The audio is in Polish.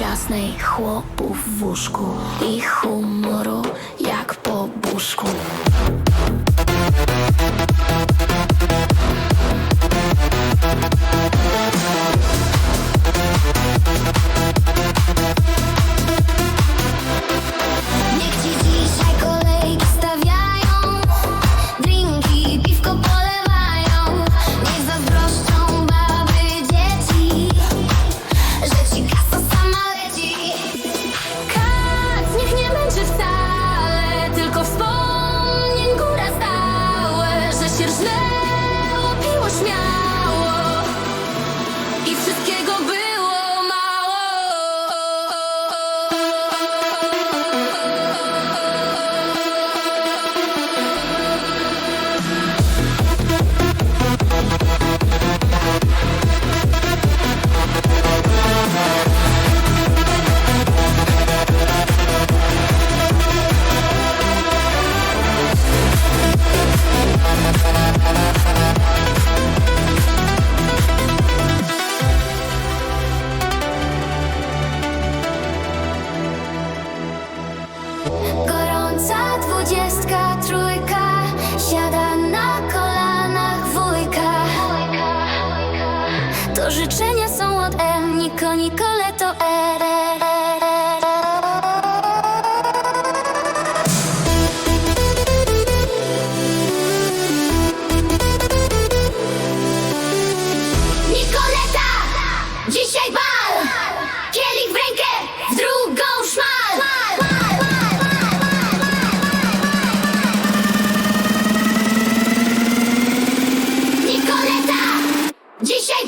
nocnej chłopów w łóżku i humoru jak po buszku. Gorąca dwudziestka trójka Siada na kolanach wujka. To życzenia są od M Niko, Nikole to R Dzisiaj